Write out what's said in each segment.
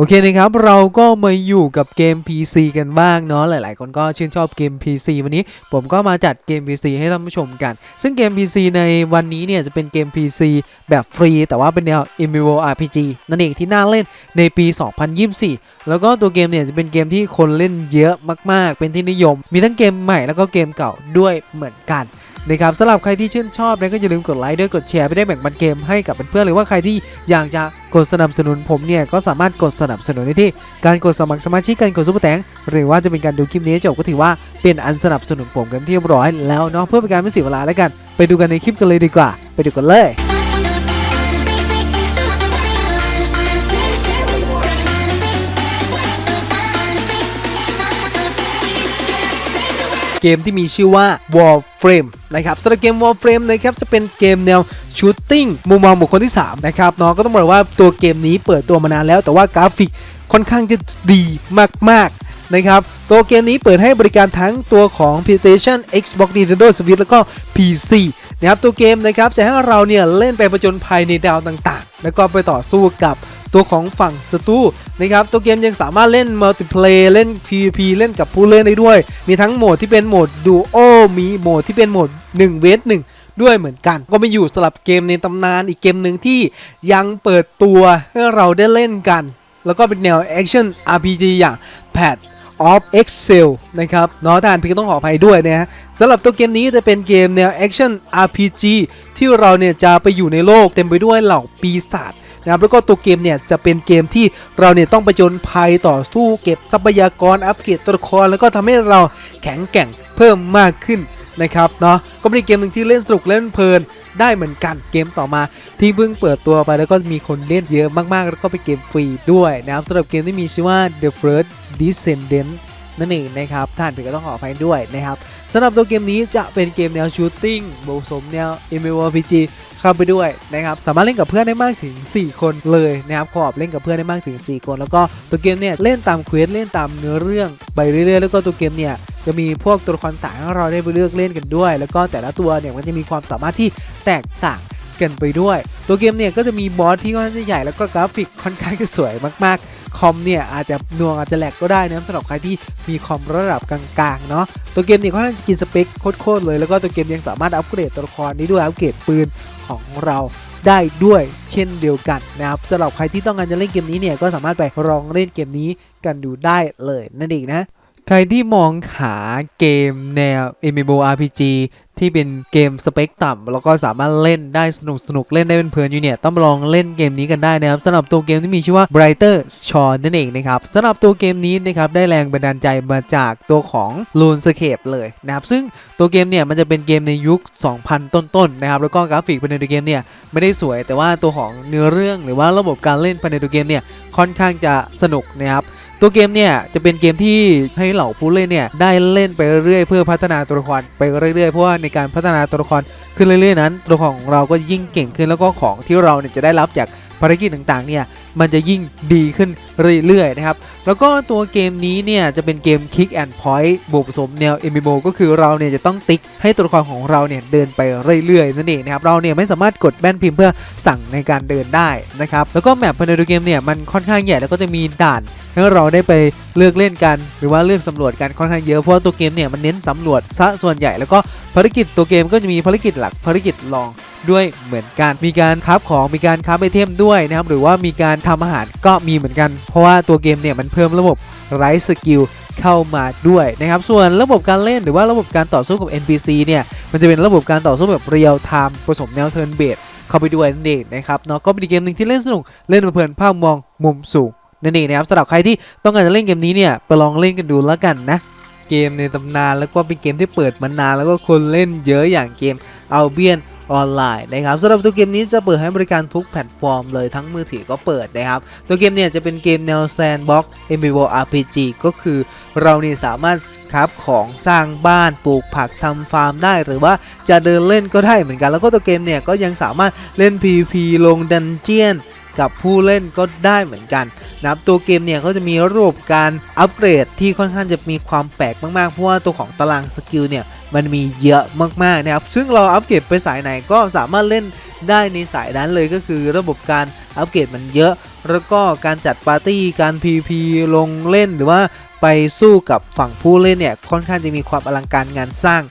โอเคนะครับเราก็มาอยู่กับเกม PC กันบ้างเนาะหลาย ๆ คนก็ชื่นชอบเกม PC วันนี้ผมก็มาจัดเกม PC ให้ท่านผู้ชมกัน ซึ่งเกม PC ในวันนี้เนี่ยจะเป็นเกม PC แบบฟรี แต่ว่าเป็นแนว MMORPG นั่นเองที่น่าเล่นในปี 2024 แล้วก็ตัวเกมเนี่ยจะเป็นเกมที่คนเล่นเยอะมาก ๆ เป็นที่นิยม มีทั้งเกมใหม่แล้วก็เกมเก่าด้วยเหมือนกัน นะครับสำหรับใครที่ชื่นชอบนะก็อย่าลืมกดไลค์ด้วยกดแชร์ไปได้แบ่งปันเกมให้กับเพื่อนๆหรือว่าใครที่อยากจะกดสนับสนุนผมเนี่ยก็สามารถกดสนับสนุนได้ที่การกดสมัครสมาชิกการกดซุปเปอร์แตงหรือว่าจะเป็นการดูคลิปนี้จบก็ถือว่าเป็นอันสนับสนุนผมกันที่เรียบร้อยแล้วเนาะเพื่อเป็นการไม่เสียเวลาแล้วกัน ไปดูกันในคลิปกันเลยดีกว่า ไปดูกันเลย เกมที่มีชื่อว่า Warframe นะครับสำหรับเกม Warframe นะครับจะเป็นเกมแนวชูตติ้งมุมมองบุคคลที่ 3 นะครับเนาะก็ต้องบอกว่าตัวเกมนี้เปิดตัวมานานแล้วแต่ว่ากราฟิกค่อนข้างจะดีมากๆนะครับตัวเกมนี้เปิดให้บริการทั้งตัวของ PlayStation Xbox Nintendo Switch แล้วก็ PC นะครับตัวเกมนะครับจะให้เราเนี่ยเล่นไปประจนภัยในดาวต่างๆ แล้วก็ไปต่อสู้กับ ตัวของฝั่งศัตรูนะครับตัวเกมยังสามารถเล่นมัลติเพลย์เล่น PVP เล่นกับผู้เล่นได้ด้วย มีทั้งโหมดที่เป็นโหมดดูโอมีโหมดที่เป็นโหมด1เวท1ด้วยเหมือนกัน ก็มาอยู่สลับเกมในตำนานอีกเกมหนึ่งที่ยังเปิดตัวให้เราได้เล่นกัน แล้วก็เป็นแนวแอคชั่น RPG อย่าง Pad of Excel นะครับเนาะทานพี่ก็ต้องขออภัยด้วยนะฮะสำหรับตัวเกมนี้จะเป็นเกมแนวแอคชั่น RPG ที่เราเนี่ยจะไปอยู่ในโลกเต็มไปด้วยเหล่าปีศาจ นะครับแล้วก็ตัวเกมเนี่ยจะเป็นเกมที่เราเนี่ยต้องไปจนภัยต่อสู้เก็บทรัพยากรอัปเกรดตัวละครแล้วก็ทำให้เราแข็งแกร่งเพิ่มมากขึ้นนะครับเนาะก็เป็นเกมหนึ่งที่เล่นสนุกเล่นเพลินได้เหมือนกันเกมต่อมาที่เพิ่งเปิดตัวไปแล้วก็มีคนเล่นเยอะมากๆ แล้วก็เป็นเกมฟรีด้วยนะครับสำหรับเกมที่มีชื่อว่า The First Descendant นั่นเองนะครับท่านถึงก็ต้องขออภัยด้วยนะครับสำหรับตัวเกมนี้จะเป็นเกมแนวชูตติ้งผสมแนว MMORPG เข้าไปด้วยนะครับสามารถเล่นกับเพื่อนได้มากถึง 4 คนเลยนะครับขอบเล่นกับเพื่อนได้มากถึง 4 คน แล้วก็ตัวเกมเนี่ยเล่นตามเควสเล่นตามเนื้อเรื่องไปเรื่อยๆแล้วก็ตัวเกมเนี่ยจะมีพวกตัวละครต่างให้เราได้ไปเลือกเล่นกันด้วย แล้วก็แต่ละตัวเนี่ยมันจะมีความสามารถที่แตกต่างกันไปด้วย ตัวเกมเนี่ยก็จะมีบอสที่ค่อนข้างจะใหญ่แล้วก็กราฟิกค่อนข้างจะสวยมากๆ คอมเนี่ยอาจจะนวงอาจจะแหลกก็ได้นะสำหรับใครที่มีคอมระดับกลางๆเนาะตัวเกมเนี่ยค่อนข้างจะกินสเปคโคตรๆเลยแล้วก็ตัวเกมยังสามารถอัปเกรดตัวละครนี้ด้วยอัปเกรดปืน ของเราได้ด้วยเช่นเดียวกันนะครับสำหรับใครที่ต้องการจะเล่นเกมนี้เนี่ยก็สามารถไปลองเล่นเกมนี้กันดูได้เลยนั่นเองนะ ใครที่มองหาเกมแนว MMORPG ที่เป็นเกมสเปคต่ำแล้วก็สามารถเล่นได้สนุกสนุกเล่นได้เป็นเพลินอยู่เนี่ยต้องลองเล่นเกมนี้กันได้นะครับสำหรับตัวเกมที่มีชื่อว่า Brighter Shore นั่นเองนะครับสำหรับตัวเกมนี้นะครับได้แรงบันดาลใจมาจากตัวของ RuneScape เลยนะครับซึ่งตัวเกมเนี่ยมันจะเป็นเกมในยุค 2000 ต้นๆนะครับแล้วก็กราฟิกภายในตัวเกมเนี่ยไม่ได้สวย แต่ว่าตัวของเนื้อเรื่องหรือว่าระบบการเล่นภายในตัวเกมเนี่ยค่อนข้างจะสนุกนะครับ ตัวเกมเนี่ยจะเป็นเกมที่ให้เหล่าผู้เล่นเนี่ยได้เล่นไปเรื่อยๆเพื่อพัฒนาตัวละครไปเรื่อยๆเพราะว่าในการพัฒนาตัวละครขึ้นเรื่อยๆนั้น ตัวของเราก็ยิ่งเก่งขึ้นแล้วก็ของที่เราเนี่ยจะได้รับจาก ภารกิจต่างๆเนี่ยมันจะยิ่งดีขึ้นเรื่อยๆนะครับแล้วก็ตัวเกมนี้เนี่ยจะเป็นเกม Kick and Point บวกผสมแนว MMO ก็คือเราเนี่ยจะต้องติ๊กให้ตัวละครของเราเนี่ยเดินไปเรื่อยๆนั่นเองนะครับเราเนี่ยไม่สามารถกดแบนพิมพ์เพื่อสั่งในการเดินได้นะครับแล้วก็แมปภายในตัวเกมเนี่ยมันค่อนข้างใหญ่แล้วก็จะมีด่านให้เราได้ไปเลือกเล่นกัน หรือว่าเลือกสำรวจกันค่อนข้างเยอะเพราะว่าตัวเกมเนี่ยมันเน้นสำรวจซะส่วนใหญ่แล้วก็ภารกิจตัวเกมก็จะมีภารกิจหลักภารกิจรอง ด้วยเหมือนกัน มีการคราของมีการคราไอเทมด้วยนะครับหรือว่ามีการทำอาหารก็มีเหมือนกัน เพราะว่าตัวเกมเนี่ยมันเพิ่มระบบไร้สกิลเข้ามาด้วยนะครับส่วนระบบการเล่นหรือว่าระบบการต่อสู้กับ NPC เนี่ยมันจะเป็นระบบการต่อสู้แบบเรียลไทม์ผสมแนวเทิร์นเบสเข้าไปด้วยนั่นเองนะครับเนาะก็เป็นเกมหนึ่งที่เล่นสนุกเล่นเพลินภาพมองมุมสูงนั่นเองนะครับสำหรับใครที่ต้องการจะเล่นเกมนี้เนี่ยไปลองเล่นกันดูแล้วกันนะเกมในตำนานแล้วก็เป็นเกมที่เปิดมานานแล้วก็คนเล่นเยอะอย่างเกม a l b i o n ออนไลน์นะครับสำหรับตัวเกมนี้จะเปิดให้บริการทุกแพลตฟอร์มเลยทั้งมือถือก็เปิดนะครับ ตัวเกมเนี่ยจะเป็นเกมแนวแซนบ็อก MMORPG ก็คือเราเนี่ยสามารถครับของสร้างบ้านปลูกผักทำฟาร์มได้ หรือว่าจะเดินเล่นก็ได้เหมือนกัน แล้วก็ตัวเกมเนี่ยก็ยังสามารถเล่น PVP ลงดันเจียน กับผู้เล่นก็ได้เหมือนกันนะครับตัวเกมเนี่ยเขาจะมีระบบการอัปเกรดที่ค่อนข้างจะมีความแปลกมากๆ เพราะว่าตัวของตารางสกิลเนี่ยมันมีเยอะมากๆนะครับ ซึ่งเราอัปเกรดไปสายไหนก็สามารถเล่นได้ในสายนั้นเลยก็คือระบบการอัปเกรดมันเยอะ แล้วก็การจัดปาร์ตี้ การ PVP ลงเล่นหรือว่า ไปสู้กับฝั่งผู้เล่นเนี่ยค่อนข้างจะมีความอลังการงานสร้าง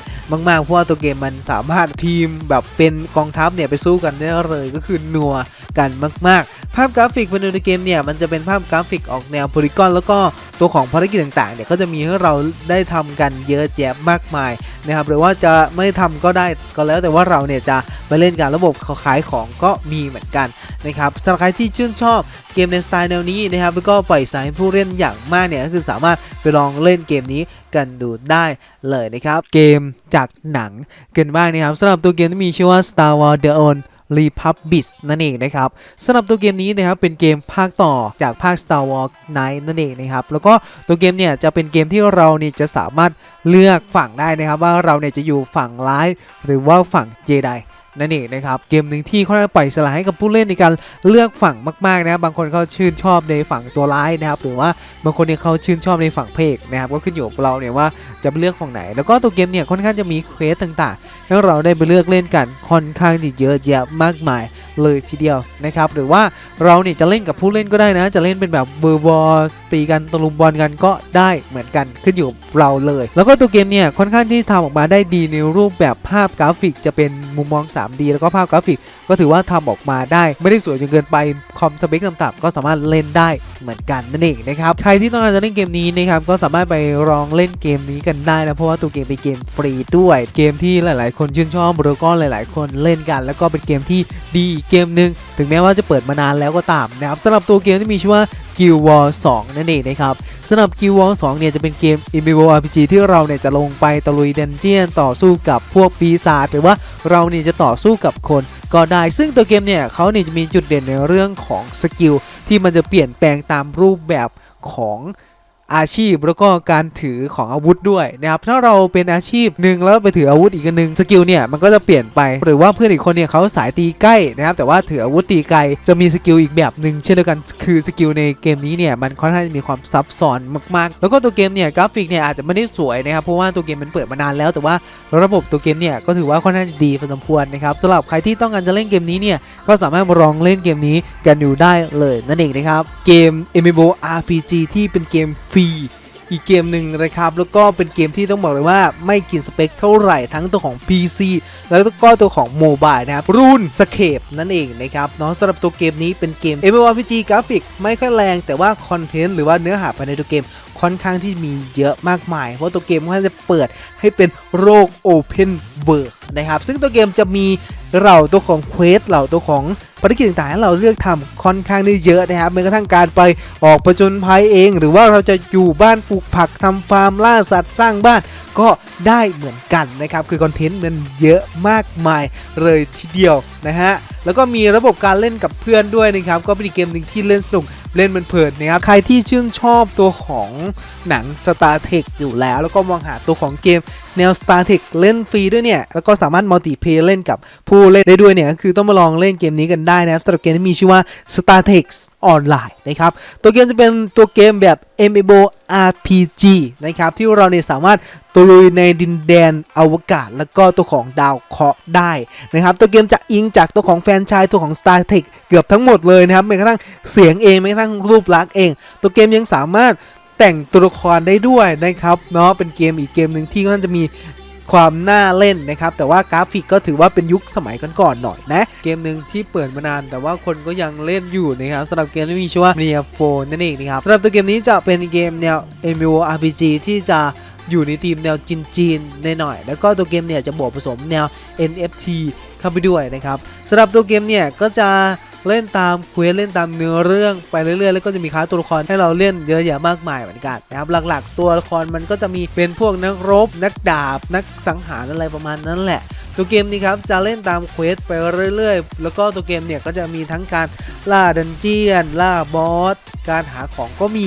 มากๆเพราะว่าตัวเกมมันสามารถทีมแบบเป็นกองทัพเนี่ยไปสู้กันได้เลยก็คือนัวกันมาก ๆ ภาพกราฟิกภายในเกมเนี่ยมันจะเป็นภาพกราฟิกออกแนวโพลิกอนแล้วก็ ตัวของภารกิจต่างๆเนี่ยก็จะมีให้เราได้ทำกันเยอะแยะมากมายนะครับหรือว่าจะไม่ทำก็ได้ก็แล้วแต่ว่าเราเนี่ยจะไปเล่นการระบบขายของก็มีเหมือนกันนะครับสำหรับใครที่ชื่นชอบเกมในสไตล์แนวนี้นะครับแล้วก็ปล่อยสายให้ผู้เล่นอย่างมากเนี่ยก็คือสามารถไปลองเล่นเกมนี้กันดูได้เลยนะครับ เกมจากหนังกันบ้างนะครับสำหรับตัวเกมที่มีชื่อว่า Star Wars The Old Republic นั่นเองนะครับสำหรับตัวเกมนี้นะครับเป็นเกมภาคต่อจากภาค Star Wars 9นั่นเองนะครับแล้วก็ตัวเกมเนี่ยจะเป็นเกมที่เราเนี่ยจะสามารถเลือกฝั่งได้นะครับว่าเราเนี่ยจะอยู่ฝั่งร้ายหรือว่าฝั่งเจได นั่นเองนะครับเกมหนึ่งที่ค่อนข้างปล่อยสลายให้กับผู้เล่นในการเลือกฝั่งมากๆนะครับบางคนเขาชื่นชอบในฝั่งตัวร้ายนะครับหรือว่าบางคนเนี่ยเขาชื่นชอบในฝั่งเพกนะครับก็ขึ้นอยู่กับเราเนี่ยว่าจะเลือกฝั่งไหน แล้วก็ตัวเกมเนี่ยค่อนข้างจะมีเควสต่างๆให้เราได้ไปเลือกเล่นกันค่อนข้างที่เยอะแยะมากมายเลยทีเดียวนะครับหรือว่าเราเนี่ยจะเล่นกับผู้เล่นก็ได้นะ จะเล่นเป็นแบบเบอร์บอลตีกันตะลุมบอลกันก็ได้เหมือนกันขึ้นอยู่กับเราเลย แล้วก็ตัวเกมเนี่ยค่อนข้างที่ทำออกมาได้ดีในรูปแบบภาพกราฟิก จะเป็นมุมมอง 3D แล้วก็ภาพกราฟิก ก็ถือว่าทำออกมาได้ไม่ได้สวยจนเกินไปคอมสเปคต่ำๆก็สามารถเล่นได้เหมือนกันนั่นเองนะครับใครที่ต้องการจะเล่นเกมนี้นะครับก็สามารถไปลองเล่นเกมนี้กันได้นะเพราะว่าตัวเกมเป็นเกมฟรีด้วย เกมที่หลายๆ คนชื่นชอบแล้วก็หลาย ๆ คนเล่นกัน แล้วก็เป็นเกมที่ดีเกมหนึ่งถึงแม้ว่าจะเปิดมานานแล้วก็ตามนะครับสำหรับตัวเกมที่มีชื่อว่า Guild War 2นั่นเองนะครับสำหรับ Guild War 2เนี่ยจะเป็นเกม MMORPG ที่เราเนี่ยจะลงไปตะลุยเดนเจียนต่อสู้กับพวกปีศาจหรือว่าเราเนี่ยจะต่อสู้กับคนก็ได้ ซึ่งตัวเกมเนี่ยเขาเนี่ยจะมีจุดเด่นในเรื่องของสกิลที่มันจะเปลี่ยนแปลงตามรูปแบบของ อาชีพแล้วก็การถือของอาวุธด้วยนะครับถ้าเราเป็นอาชีพหนึ่งแล้วไปถืออาวุธอีกหนึ่งสกิลเนี่ยมันก็จะเปลี่ยนไป หรือว่าเพื่อนอีกคนเนี่ยเขาสายตีใกล้นะครับแต่ว่าถืออาวุธตีไกลจะมีสกิลอีกแบบหนึ่งเช่นเดียวกันคือสกิลในเกมนี้เนี่ยมันค่อนข้างจะมีความซับซ้อนมากๆ แล้วก็ตัวเกมเนี่ยกราฟิกเนี่ยอาจจะไม่ได้สวยนะครับเพราะว่าตัวเกมมันเปิดมานานแล้ว แต่ว่าระบบตัวเกมเนี่ยก็ถือว่าค่อนข้างดีพอสมควรนะครับสำหรับใครที่ต้องการจะเล่นเกมนี้เนี่ยก็สามารถมาลองเล่นเกมนี้กันอยู่ได้เลยนั่นเองนะครับเกม MMORPG ที่เป็นเกมฟรีอีกเกมหนึ่งนะครับแล้วก็เป็นเกมที่ต้องบอกเลยว่าไม่กินสเปคเท่าไหร่ทั้งตัวของ PC แล้วก็ตัวของโมบายนะครับรุ่นสเคปนั่นเองนะครับเนาะสำหรับตัวเกมนี้เป็นเกม MMORPG กราฟิกไม่ค่อยแรง แต่ว่าคอนเทนต์หรือว่าเนื้อหาภายในตัวเกมค่อนข้างที่มีเยอะมากมาย เพราะตัวเกมค่อนข้างจะเปิดให้เป็นโลก Open World นะครับซึ่งตัวเกมจะมี เราตัวของเควสเราตัวของภารกิจต่างๆเราเลือกทำค่อนข้างได้เยอะนะครับแม้กระทั่งการไปออกประจนภัยเอง หรือว่าเราจะอยู่บ้านปลูกผักทำฟาร์มล่าสัตว์สร้างบ้านก็ได้เหมือนกันนะครับ คือคอนเทนต์มันเยอะมากมายเลยทีเดียวนะฮะ แล้วก็มีระบบการเล่นกับเพื่อนด้วยนะครับ ก็เป็นเกมหนึ่งที่เล่นสนุก เล่นมันเพลินนะครับ ใครที่ชื่นชอบตัวของหนัง Star Trek อยู่แล้ว แล้วก็มองหาตัวของเกมแนว Star Trek เล่นฟรีด้วยเนี่ย แล้วก็สามารถมัลติเพย์เล่นกับผู้เล่นได้ด้วยเนี่ยก็คือต้องมาลองเล่นเกมนี้กันได้นะครับสำหรับเกมที่มีชื่อว่า Star Trek ออนไลน์นะครับตัวเกมจะเป็นตัวเกมแบบ MMORPG นะครับที่เราเนี่ยสามารถตะลุยในดินแดนอวกาศ แล้วก็ตัวของดาวเคราะห์ได้นะครับตัวเกมจะอิงจากตัวของแฟนชายตัวของ Star Trek เกือบทั้งหมดเลยนะครับแม้กระทั่งเสียงเองแม้กระทั่งรูปลักษณ์เอง ตัวเกมยังสามารถแต่งตัวละครได้ด้วยนะครับเนาะเป็นเกมอีกเกมหนึ่งที่ค่าจะมี ความน่าเล่นนะครับ แต่ว่ากราฟิกก็ถือว่าเป็นยุคสมัยก่อนๆหน่อยนะ เกมหนึ่งที่เปิดมานาน แต่ว่าคนก็ยังเล่นอยู่นะครับสำหรับเกมที่มีชื่อว่า Near 4นั่นเองนะครับสำหรับตัวเกมนี้จะเป็นเกมแนว MMORPG ที่จะอยู่ในทีมแนวจีนๆหน่อยๆแล้วก็ตัวเกมเนี่ยจะบวกผสมแนว NFT เข้าไปด้วยนะครับสำหรับตัวเกมเนี่ยก็จะ เล่นตามเควสเล่นตามเนื้อเรื่องไปเรื่อยๆ แล้วก็จะมีค้าตัวละครให้เราเล่นเยอะแยะมากมายเหมือนกันนะครับหลักๆ ตัวละครมันก็จะมีเป็นพวกนักรบ นักดาบ นักสังหารอะไรประมาณนั้นแหละ ตัวเกมนี้ครับจะเล่นตามเควสไปเรื่อยๆ แล้วก็ตัวเกมเนี่ยก็จะมีทั้งการล่าดันเจียน ล่าบอส การหาของก็มี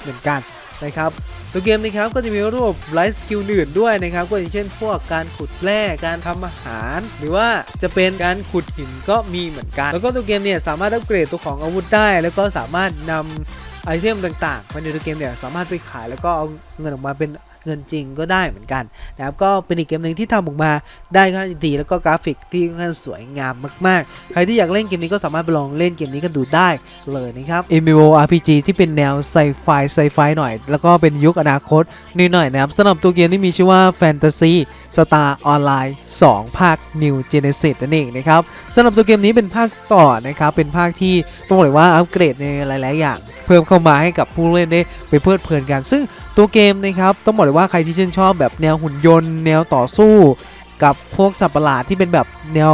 เหมือนกันนะครับ ตัวเกมนี้ครับก็จะมีรูปไลฟ์สกิลอื่นด้วยนะครับก็อย่างเช่น พวกการขุดแร่การทำอาหาร หรือว่าจะเป็นการขุดหินก็มีเหมือนกัน แล้วก็ตัวเกมเนี่ยสามารถอัปเกรดตัวของอาวุธได้ แล้วก็สามารถนำไอเทมต่างๆมาในตัวเกมเนี่ยสามารถไปขายแล้วก็เอาเงินออกมาเป็น เงินจริงก็ได้เหมือนกันนะครับก็เป็นอีกเกมหนึ่งที่ทำออกมาได้ค่อนข้างดีแล้วก็กราฟิกที่ค่อนข้างสวยงามมากๆ ใครที่อยากเล่นเกมนี้ก็สามารถไปลองเล่นเกมนี้กันดูได้เลยนะครับ MMORPG ที่เป็นแนวไซไฟไซไฟหน่อย แล้วก็เป็นยุคอนาคตนิดหน่อยนะครับสำหรับตัวเกมที่มีชื่อว่า Fantasy Star Online 2 ภาค New Genesis นั่นเองนะครับสำหรับตัวเกมนี้เป็นภาคต่อนะครับเป็นภาคที่ต้องบอกเลยว่าอัปเกรดในหลาย ๆ อย่าง เพิ่มเข้ามาให้กับผู้เล่นได้ไปเพลิดเพลินกัน ซึ่งตัวเกมนะครับต้องบอกเลยว่าใครที่ชื่นชอบแบบแนวหุ่นยนต์ แนวต่อสู้ กับพวกสัตว์ประหลาดที่เป็นแบบแนว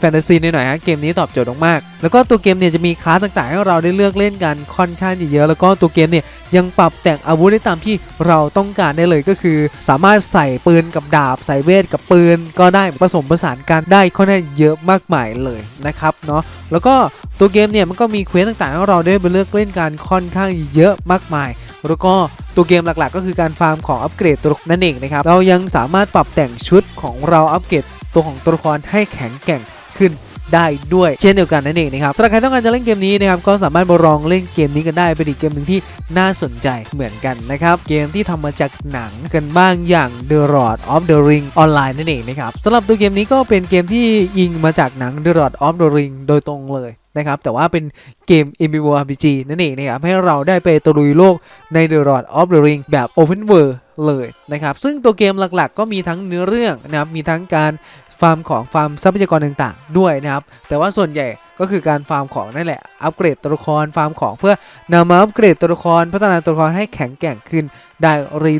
แฟนตาซีหน่อยๆฮะเกมนี้ตอบโจทย์มากๆแล้วก็ตัวเกมเนี่ยจะมีคลาสต่างๆ ให้เราได้เลือกเล่นกันค่อนข้างเยอะ แล้วก็ตัวเกมเนี่ยยังปรับแต่งอาวุธได้ตามที่เราต้องการได้เลยก็คือ สามารถใส่ปืนกับดาบ ใส่เวทกับปืน ก็ได้ผสมผสานกันได้ค่อนข้างเยอะมากมายเลยนะครับเนาะแล้วก็ตัวเกมเนี่ยมันก็มีเควสต่างๆ ให้เราได้ไปเลือกเล่นกันค่อนข้างเยอะมากมาย แล้วก็ตัวเกมหลักๆ ก็คือการฟาร์มของอัปเกรดตัวนั่นเองนะครับ เรายังสามารถปรับแต่งชุดของเราอัปเกรดตัวของตัวละครให้แข็งแกร่งขึ้นได้ด้วยเช่นเดียวกันนั่นเองนะครับสำหรับใครต้องการจะเล่นเกมนี้นะครับก็สามารถมาลองเล่นเกมนี้กันได้เป็นอีกเกมหนึ่งที่น่าสนใจเหมือนกันนะครับเกมที่ทำมาจากหนังกันบ้างอย่าง The Lord of the Ring Online นั่นเองนะครับสำหรับตัวเกมนี้ก็เป็นเกมที่ยิงมาจากหนัง The Lord of the Ring โดยตรงเลย นะครับ แต่ว่าเป็นเกม MMORPG นั่นเองนะครับให้เราได้ไปตะลุยโลกใน The Lord of the Ring แบบ Open World เลยนะครับ ซึ่งตัวเกมหลักๆ ก็มีทั้งเนื้อเรื่องนะครับมีทั้งการ ฟาร์มของฟาร์มทรัพยากรต่างๆ ด้วยนะครับ แต่ว่าส่วนใหญ่ก็คือการฟาร์มของนั่นแหละ อัปเกรดตัวละครฟาร์มของเพื่อนำมาอัปเกรดตัวละครพัฒนาตัวละครให้แข็งแกร่งขึ้นได้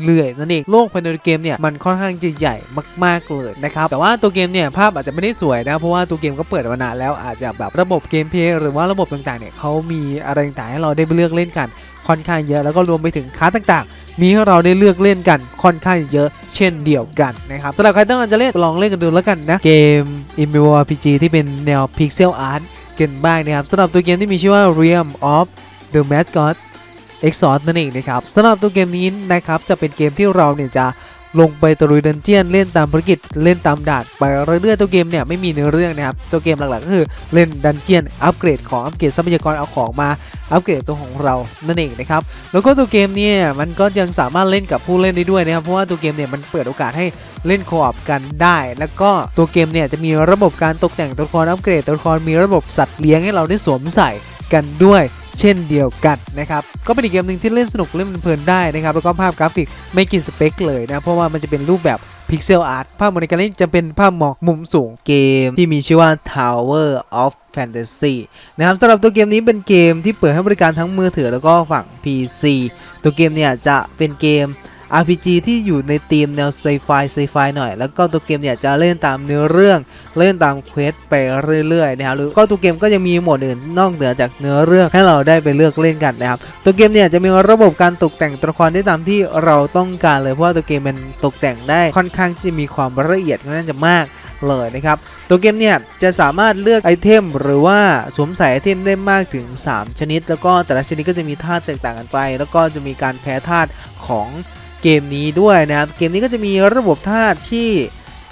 เรื่อยๆนั่นเองโลกภายในเกมเนี่ยมันค่อนข้างจะใหญ่มากๆเลยนะครับแต่ว่าตัวเกมเนี่ยภาพอาจจะไม่ได้สวยนะเพราะว่าตัวเกมก็เปิดมานานแล้วอาจจะแบบระบบเกมเพลย์หรือว่าระบบต่างๆเนี่ยเขามีอะไรต่างๆให้เราได้ไปเลือกเล่นกัน ค่อนข้างเยอะแล้วก็รวมไปถึงคาสต่างๆ มีให้เราได้เลือกเล่นกันค่อนข้างเยอะเช่นเดียวกันนะครับสำหรับใครต้องการจะเล่นลองเล่นกันดูแล้วกันนะ เกม MMORPG ที่เป็นแนว Pixel Art กันบ้างนะครับสำหรับตัวเกมที่มีชื่อว่า Realm of the Mascot Exhaust นั่นเองนะครับสำหรับตัวเกมนี้นะครับจะเป็นเกมที่เราเนี่ยจะ ลงไปตะลุยดันเจียนเล่นตามภารกิจเล่นตามด่านไปเรื่อยๆตัวเกมเนี่ยไม่มีเนื้อเรื่องนะครับตัวเกมหลักๆก็คือเล่นดันเจียนอัปเกรดของอัปเกรดทรัพยากรเอาของมาอัปเกรดตัวของเรานั่นเองนะครับแล้วก็ตัวเกมเนี่ยมันก็ยังสามารถเล่นกับผู้เล่นได้ด้วยนะครับเพราะว่าตัวเกมเนี่ยมันเปิดโอกาสให้เล่นคออปกันได้ แล้วก็ตัวเกมเนี่ยจะมีระบบการตกแต่งตัวละครอัปเกรดตัวละครมีระบบสัตว์เลี้ยงให้เราได้สวมใส่กันด้วย เช่นเดียวกันนะครับก็เป็นอีกเกมหนึ่งที่เล่นสนุกเล่นเพลินได้นะครับแล้วก็ภาพกราฟิกไม่กินสเปคเลยนะเพราะว่ามันจะเป็นรูปแบบพิกเซลอาร์ตภาพในการเล่นจะเป็นภาพหมอกมุมสูงเกมที่มีชื่อว่า Tower of Fantasy นะครับสำหรับตัวเกมนี้เป็นเกมที่เปิดให้บริการทั้งมือถือแล้วก็ฝั่ง PC ตัวเกมเนี่ยจะเป็นเกม RPG ที่อยู่ในธีมแนวไซไฟไซไฟหน่อย แล้วก็ตัวเกมเนี่ยจะเล่นตามเนื้อเรื่อง เล่นตามเควสไปเรื่อยๆนะครับหรือก็ตัวเกมก็ยังมีโหมดอื่นนอกเหนือจากเนื้อเรื่องให้เราได้ไปเลือกเล่นกันนะครับ ตัวเกมเนี่ยจะมีระบบการตกแต่งตัวละครได้ตามที่เราต้องการเลยเพราะว่าตัวเกมมันตกแต่งได้ค่อนข้างที่จะมีความละเอียดค่อนข้างจะมากเลยนะครับ ตัวเกมเนี่ยจะสามารถเลือกไอเทมหรือว่าสวมใส่ไอเทมได้มากถึง 3 ชนิด แล้วก็แต่ละชนิดก็จะมีธาตุแตกต่างกันไป แล้วก็จะมีการแพ้ธาตุของ เกมนี้ด้วยนะครับ เกมนี้ก็จะมีระบบธาตุที่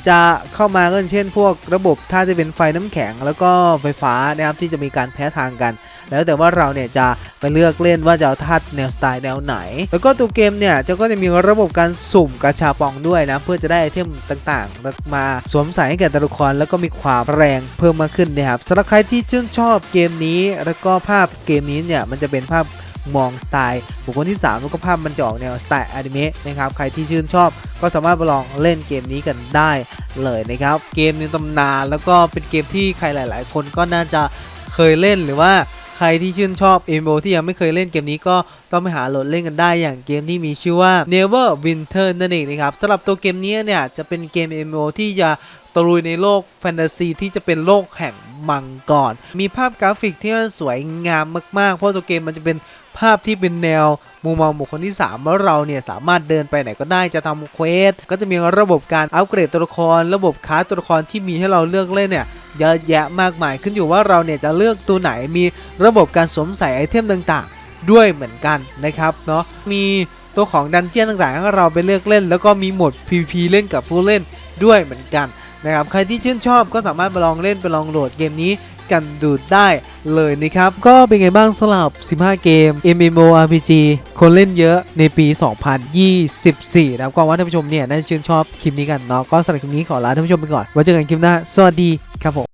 จะเข้ามาก็เช่น พวกระบบธาตุจะเป็นไฟน้ำแข็ง แล้วก็ไฟฟ้านะครับที่จะมีการแพ้ทางกัน แล้วแต่ว่าเราเนี่ยจะไปเลือกเล่นว่าจะเอาธาตุแนวสไตล์แนวไหน แล้วก็ตัวเกมเนี่ยจะก็จะมีระบบการสุ่มกาชาปองด้วยนะเพื่อจะได้ไอเทมต่างๆ มาสวมใส่ให้แก่ตัวละครแล้วก็มีความแรงเพิ่มมากขึ้นนะครับสำหรับใครที่ชื่นชอบเกมนี้ แล้วก็ภาพเกมนี้เนี่ยมันจะเป็นภาพ มองสไตล์บุคคลที่3แล้วก็ภาพมันจะออกแนวสไตล์อนิเมะนะครับใครที่ชื่นชอบก็สามารถไปลองเล่นเกมนี้กันได้เลยนะครับ เกมในตำนานแล้วก็เป็นเกมที่ใครหลาย ๆ คนก็น่าจะเคยเล่นหรือว่าใครที่ชื่นชอบ MMO ที่ยังไม่เคยเล่นเกมนี้ก็ต้องไปหาโหลดเล่นกันได้อย่างเกมที่มีชื่อว่า Never Winter นั่นเองนะครับสำหรับตัวเกมนี้เนี่ยจะเป็นเกม MMO ที่จะตะลุยในโลกแฟนตาซีที่จะเป็นโลกแห่งมังกรมีภาพกราฟิกที่สวยงามมาก ๆ เพราะตัวเกมมันจะเป็น ภาพที่เป็นแนวมุมมองบุคคลที่3ว่าเราเนี่ยสามารถเดินไปไหนก็ได้จะทำเควสก็จะมีระบบการอัปเกรดตัวละคร ระบบค้าตัวละครที่มีให้เราเลือกเล่นเนี่ยเยอะแยะมากมาย ขึ้นอยู่ว่าเราเนี่ยจะเลือกตัวไหนมีระบบการสวมใส่ไอเทมต่างๆ ด้วยเหมือนกันนะครับเนาะมีตัวของดันเจี้ยนต่างๆให้เราไปเลือกเล่น แล้วก็มีโหมด PVP เล่นกับผู้เล่นด้วยเหมือนกันนะครับใครที่ชื่นชอบก็สามารถไปลองเล่นไปลองโหลดเกมนี้ กันดูได้เลยนะครับ ก็เป็นไงบ้างสำหรับ 15 เกม MMORPG คนเล่นเยอะในปี 2024นะครับก็ว่าท่านผู้ชมเนี่ยน่าจะชื่นชอบคลิปนี้กันเนาะก็สำหรับคลิปนี้ขอลาท่านผู้ชมไปก่อนไว้เจอกันคลิปหน้า สวัสดีครับผม